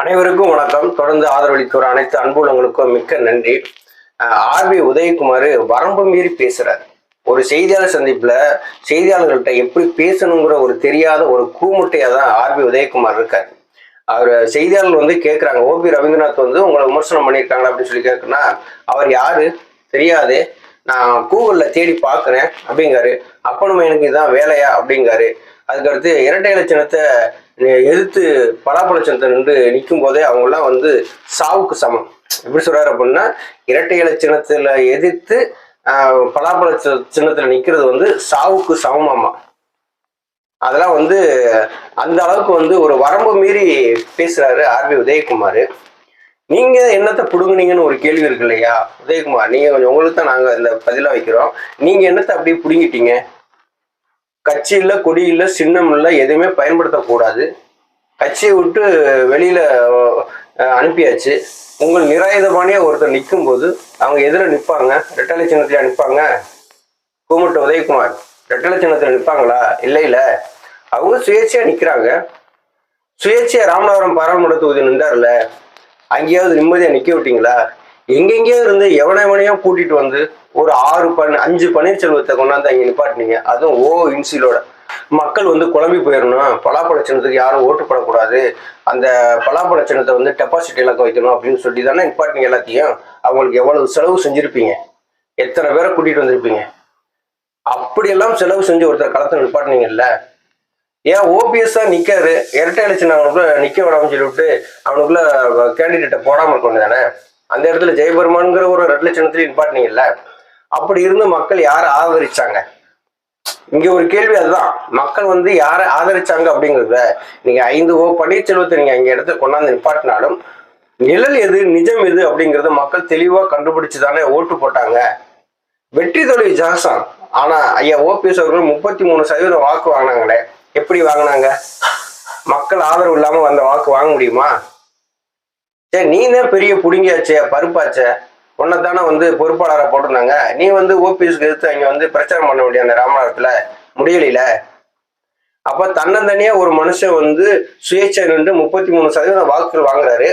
அனைவருக்கும் வணக்கம். தொடர்ந்து ஆதரவளித்தோர் அனைத்து அன்புள்ளங்களுக்கும் மிக்க நன்றி. ஆர்பி உதயகுமார் வரம்பு மீறி பேசுறாரு. ஒரு செய்தியாளர் சந்திப்புல செய்தியாளர்கள்ட்ட எப்படி பேசணுங்கிற ஒரு தெரியாத ஒரு கூமுட்டையா தான் ஆர்பி உதயகுமார் இருக்காரு. அவர் செய்தியாளர் வந்து கேட்குறாங்க ஓபி ரவீந்திரநாத் வந்து உங்களை விமர்சனம் பண்ணியிருக்காங்களா? அப்படின்னு சொல்லி கேட்குன்னா அவர் யாரு? தெரியாது. நான் கூகுளில் தேடி பார்க்குறேன் அப்படிங்காரு. அப்பனும் எனக்கு இதுதான் வேலையா? அப்படிங்காரு. அதுக்கடுத்து இரட்டை இலட்சணத்தை எதிர்த்து பலாப்பழச்சனத்தை நின்று நிற்கும் போதே அவங்கெல்லாம் வந்து சாவுக்கு சமம். எப்படி சொல்றாரு அப்படின்னா இரட்டை இலட்சணத்துல எதிர்த்து பலாப்பழ சின்னத்துல நிக்கிறது வந்து சாவுக்கு சமமாமா. அதெல்லாம் வந்து அந்த அளவுக்கு வந்து ஒரு வரம்பு மீறி பேசுறாரு ஆர்பி உதயகுமார். நீங்க என்னத்தை புடுங்குனீங்கன்னு ஒரு கேள்வி இருக்கு இல்லையா? உதயகுமார் நீங்க கொஞ்சம் உங்களுக்கு தான் நாங்க இந்த பதிலாக வைக்கிறோம். நீங்க என்னத்தை அப்படியே புடுங்கிட்டீங்க? கட்சி இல்லை கொடி இல்லை சின்னம் இல்லை எதுவுமே பயன்படுத்தக்கூடாது. கட்சியை விட்டு வெளியில அனுப்பியாச்சு. உங்கள் நிராயுதபாணியா ஒருத்தர் நிற்கும் போது அவங்க எதிர நிற்பாங்க ரெட்டலை சின்னத்தில் நிற்பாங்க கூமட்டு உதயகுமார் ரெட்டலை சின்னத்தில் நிற்பாங்களா இல்லை இல்லை. அவங்க சுயேட்சையா நிற்கிறாங்க சுயேட்சையா ராமநாதபுரம் பாராளுமன்ற தொகுதி நின்றார்ல. அங்கேயாவது நிம்மதியா நிக்க விட்டீங்களா? எங்கெங்கேயோ இருந்து எவனை எவனையோ கூட்டிட்டு வந்து ஒரு ஆறு பன் அஞ்சு பன்னீர்செல்வத்தை கொண்டாந்து அங்கே நிப்பாட்டினீங்க. அதுவும் ஓ இன்சிலோட. மக்கள் வந்து குழம்பி போயிடணும் பலாப்பழ சின்னத்துக்கு யாரும் ஓட்டு போடக்கூடாது. அந்த பலாப்பழ சின்னத்தை வந்து டெபாசிட் இலக்க வைக்கணும் அப்படின்னு சொல்லி தானே நிப்பாட்டினீங்க எல்லாத்தையும். அவங்களுக்கு எவ்வளவு செலவு செஞ்சிருப்பீங்க? எத்தனை பேரை கூட்டிட்டு வந்திருப்பீங்க? அப்படியெல்லாம் செலவு செஞ்சு ஒருத்தர் களத்தை நிப்பாட்டினீங்கல்ல. ஏன் ஓபிஎஸ் தான் நிக்காரு? இரட்டை எலெக்ஷன் அவனுக்குள்ள நிக்க விடாம சொல்லிவிட்டு அவனுக்குள்ள கேண்டிடேட்டை போடாம இருக்கணும் தானே அந்த இடத்துல ஜெயபெருமான்ங்கிற ஒரு ரெட் நிப்பாட்டினீங்கல்ல? அப்படி இருந்து மக்கள் யாரை ஆதரிச்சாங்க? இங்க ஒரு கேள்வி அதுதான். மக்கள் வந்து யாரை ஆதரிச்சாங்க அப்படிங்கிறத நீங்க ஐந்து ஓ பன்னீர்செல்வத்தை நீங்க இங்க இடத்துல கொண்டாந்து நிப்பாட்டினாலும் நிழல் எது நிஜம் எது அப்படிங்கறத மக்கள் தெளிவா கண்டுபிடிச்சு தானே ஓட்டு போட்டாங்க. வெற்றி தொழில் ஜாசம் ஆனா ஐயா ஓபிஎஸ் அவர்கள் முப்பத்தி மூணு சதவீதம் வாக்கு வாங்கினாங்களே. எப்படி வாங்கினாங்க? மக்கள் ஆதரவு இல்லாம வந்த வாக்கு வாங்க முடியுமா? சரி நீ தான் பெரிய புடுங்கியாச்சே பருப்பாச்சே. உன்னை தானே வந்து பொறுப்பாளரை போட்டிருந்தாங்க. நீ வந்து ஓபிஎஸ்க்கு எடுத்து அங்கே வந்து பிரச்சாரம் பண்ண முடியும் அந்த ராமநாதத்தில் முடியலையில அப்போ தன்னந்தனியா ஒரு மனுஷன் வந்து சுயேட்சை நின்று முப்பத்தி மூணு சதவீதம் வாக்குகள் வாங்குறாரு.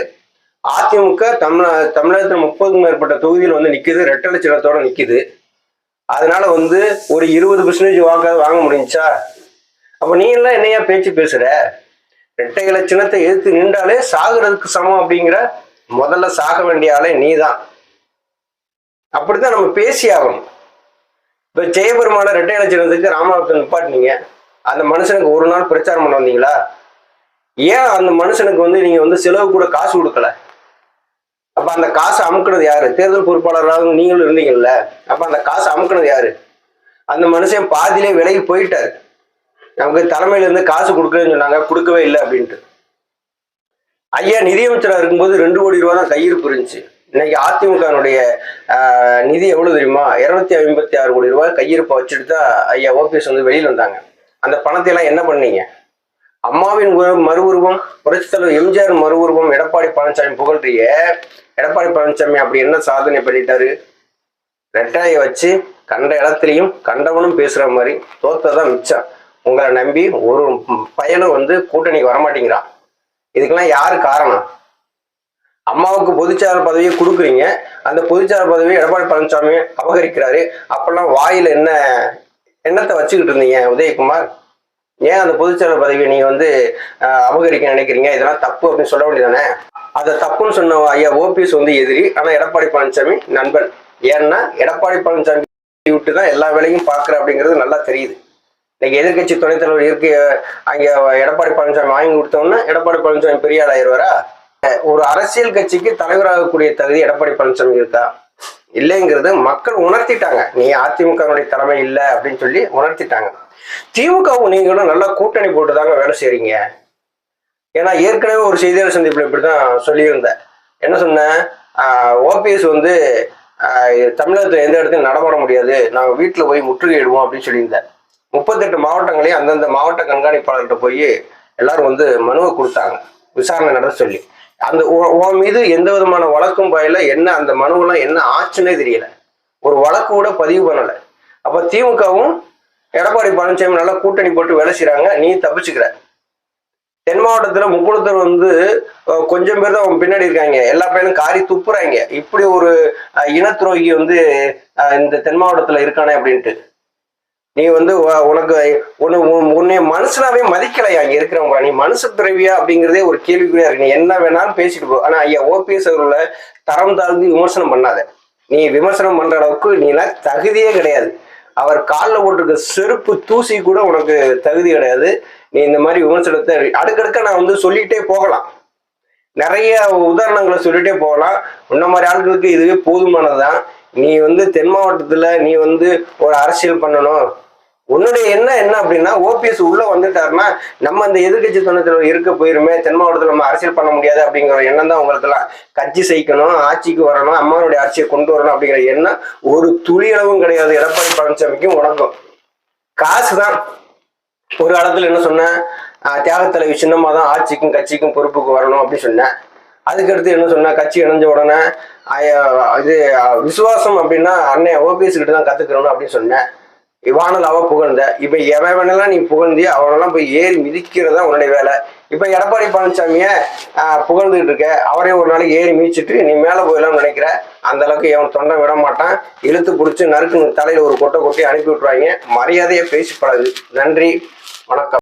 அதிமுக தமிழ தமிழகத்தில் முப்பதுக்கும் மேற்பட்ட தொகுதியில் வந்து நிற்குது ரெட்டலை சின்னத்தோட நிற்குது அதனால வந்து ஒரு இருபது பர்சன்டேஜ் வாக்காக வாங்க முடிஞ்சா அப்போ நீ எல்லாம் என்னையா பேச்சு பேசுற? ரெட்டை சின்னத்தை எதிர்த்து நின்றாலே சாகுறதுக்கு சமம் அப்படிங்கிற முதல்ல சாக வேண்டிய ஆளே நீதான். அப்படித்தான் நம்ம பேசி ஆகணும். இப்ப ஜெயபெருமான ரெட்டை இலச்சினத்துக்கு ராமநாதத்தை நிப்பாட்டினீங்க. அந்த மனுஷனுக்கு ஒரு நாள் பிரச்சாரம் பண்ண வந்தீங்களா? ஏன் அந்த மனுஷனுக்கு வந்து நீங்க வந்து செலவு கூட காசு கொடுக்கல? அப்ப அந்த காசை அமுக்குனது யாரு? தேர்தல் பொறுப்பாளராக நீங்களும் இருந்தீங்கல்ல. அப்ப அந்த காசை அமுக்குனது யாரு? அந்த மனுஷன் பாதியிலே விலகி போயிட்டாரு. நமக்கு தலைமையிலேருந்து காசு கொடுக்கலன்னு சொன்னாங்க. கொடுக்கவே இல்லை அப்படின்ட்டு. ஐயா நிதியமைச்சராக இருக்கும்போது ரெண்டு கோடி ரூபா தான் கையிருப்பு இருந்துச்சு. இன்னைக்கு அதிமுகனுடைய நிதி எவ்வளோ தெரியுமா? இரநூத்தி ஐம்பத்தி ஆறு கோடி ரூபாய் கையிருப்பை வச்சுட்டு தான் ஐயா ஓபிஎஸ் வந்து வெளியில் வந்தாங்க. அந்த பணத்தை எல்லாம் என்ன பண்ணீங்க? அம்மாவின் மறு உருவம் புரட்சித் தலைவர் எம்ஜிஆர் மறு உருவம் எடப்பாடி பழனிசாமி புகழ்றிய எடப்பாடி பழனிசாமி அப்படி என்ன சாதனை பண்ணிட்டாரு? ரெட்டாயை வச்சு கண்ட இடத்துலையும் கண்டவனும் பேசுற மாதிரி தோத்ததான் மிச்சம். உங்களை நம்பி ஒரு பையனும் வந்து கூட்டணிக்கு வரமாட்டேங்கிறான் இதுக்கெல்லாம் யாரு காரணம்? அம்மாவுக்கு பொதுச்சாளர் பதவியை கொடுக்குறீங்க. அந்த பொதுச்சாளர் பதவியை எடப்பாடி பழனிசாமி அபகரிக்கிறாரு. அப்பெல்லாம் வாயில என்ன எண்ணத்தை வச்சுக்கிட்டு இருந்தீங்க உதயகுமார்? ஏன் அந்த பொதுச்செயலர் பதவியை நீங்க வந்து அபகரிக்க நினைக்கிறீங்க? இதெல்லாம் தப்பு அப்படின்னு சொல்ல வேண்டியதானே அதை தப்புன்னு சொன்ன ஐயா ஓபிஎஸ் வந்து எதிரி ஆனா எடப்பாடி பழனிசாமி நண்பன். ஏன்னா எடப்பாடி பழனிசாமி விட்டு தான் எல்லா வேலையும் பாக்குற அப்படிங்கிறது நல்லா தெரியுது. இன்னைக்கு எதிர்க்கட்சி துணைத் தலைவர் இருக்கு அங்க எடப்பாடி பழனிசாமி வாங்கி கொடுத்தோம்னா எடப்பாடி பழனிசாமி பெரிய ஆள் ஆயிடுவாரா ஒரு அரசியல் கட்சிக்கு தலைவராகக்கூடிய தகுதி எடப்பாடி பழனிசாமி இருக்கா? இல்லைங்கிறது மக்கள் உணர்த்திட்டாங்க. நீ அதிமுகவுடைய தலைமை இல்லை அப்படின்னு சொல்லி உணர்த்திட்டாங்க. திமுகவும் நீங்களும் நல்லா கூட்டணி போட்டு தாங்க வேலை செய்றீங்க. ஏன்னா ஏற்கனவே ஒரு செய்தியாளர் சந்திப்பில் இப்படிதான் சொல்லியிருந்தேன் என்ன சொன்னேன் ஓபிஎஸ் வந்து தமிழகத்தில் தமிழகத்துல எந்த இடத்துலையும் நடமாட முடியாது. நாங்கள் வீட்டில் போய் முற்றுகையிடுவோம் அப்படின்னு சொல்லியிருந்தேன் முப்பத்தெட்டு மாவட்டங்களையும் அந்தந்த மாவட்ட கண்காணிப்பாளர்கிட்ட போய் எல்லாரும் வந்து மனுவை கொடுத்தாங்க. விசாரணை நட சொல்லி. அந்த உ- உன் மீது எந்த விதமான வழக்கும் பயில என்ன அந்த மனுவெல்லாம் என்ன ஆச்சுன்னே தெரியல. ஒரு வழக்கு கூட பதிவு பண்ணலை. அப்ப திமுகவும் எடப்பாடி பழனிசாமி நல்லா கூட்டணி போட்டு வேலை செய்கிறாங்க நீ தப்பிச்சுக்கிற. தென் மாவட்டத்தில் முக்குளத்தூர் வந்து கொஞ்சம் பேர் தான் அவன் பின்னாடி இருக்காங்க. எல்லா பையனும் காரி துப்புறாங்க. இப்படி ஒரு இன இனத்துரோகி வந்து இந்த தென் மாவட்டத்தில் இருக்கானே அப்படின்ட்டு. நீ வந்து உனக்கு உன்னை உன்னை மனுஷனாவே மதிக்கலையா? அங்கே இருக்கிறவங்க நீ மனுஷ பிறவியா அப்படிங்கிறதே ஒரு கேள்விக்குறியா இருக்கு. நீ என்ன வேணாலும் பேசிட்டு போ. ஆனா ஐயா ஓபிஎஸ் அவர்களை தரம் தாழ்ந்து விமர்சனம் பண்ணாத. நீ விமர்சனம் பண்ற அளவுக்கு நீலாம் தகுதியே கிடையாது. அவர் காலில் போட்டிருக்க செருப்பு தூசி கூட உனக்கு தகுதி கிடையாது. நீ இந்த மாதிரி விமர்சனத்தை அடுக்கடுக்க நான் வந்து சொல்லிட்டே போகலாம். நிறைய உதாரணங்களை சொல்லிட்டே போகலாம். உன்ன மாதிரி ஆட்களுக்கு இதுவே போதுமானதுதான். நீ வந்து தென் மாவட்டத்தில் நீ வந்து ஒரு அரசியல் பண்ணணும். உன்னுடைய எண்ணம் என்ன அப்படின்னா ஓபிஎஸ் உள்ள வந்துட்டாருன்னா நம்ம அந்த எதிர்கட்சி துணைத்தலைவர் இருக்க போயிருமே தென் மாவட்டத்தில் நம்ம அரசியல் பண்ண முடியாது அப்படிங்கிற எண்ணம் தான் உங்களுக்குலாம் கட்சி செய்யணும் ஆட்சிக்கு வரணும் அம்மாவுடைய ஆட்சியை கொண்டு வரணும் அப்படிங்கிற எண்ணம் ஒரு துளியளவும் கிடையாது. எடப்பாடி பழனிசாமிக்கும் உனக்கும். காசு தான் ஒரு காலத்துல என்ன சொன்னேன் ஆஹ் தியாகத்தலைவி சின்னம்மா தான் ஆட்சிக்கும் கட்சிக்கும் பொறுப்புக்கு வரணும் அப்படின்னு சொன்னேன் அதுக்கடுத்து என்ன சொன்னேன் கட்சி இணைஞ்ச உடனே இது விசுவாசம் அப்படின்னா அண்ணன் ஓபிஎஸ் கிட்ட தான் கத்துக்கிறணும் அப்படின்னு சொன்னேன் இவானல் அவ புகழ்ந்த. இப்ப எவன் நீ புகழ்ந்தி அவனெல்லாம் போய் ஏறி மிதிக்கிறதா உன்னுடைய வேலை. இப்ப எடப்பாடி பழனிசாமிய புகழ்ந்துகிட்டு இருக்க. அவரே ஒரு நாளைக்கு ஏறி மீச்சிட்டு நீ மேல போயிடலாம்னு நினைக்கிற. அந்த அளவுக்கு எவன் தொண்டை விட மாட்டான். இழுத்து பிடிச்சி நறுக்கு தலையில ஒரு கொட்டை கொட்டி அனுப்பி விட்டுருவாங்க. மரியாதையை பேசி நன்றி. வணக்கம்.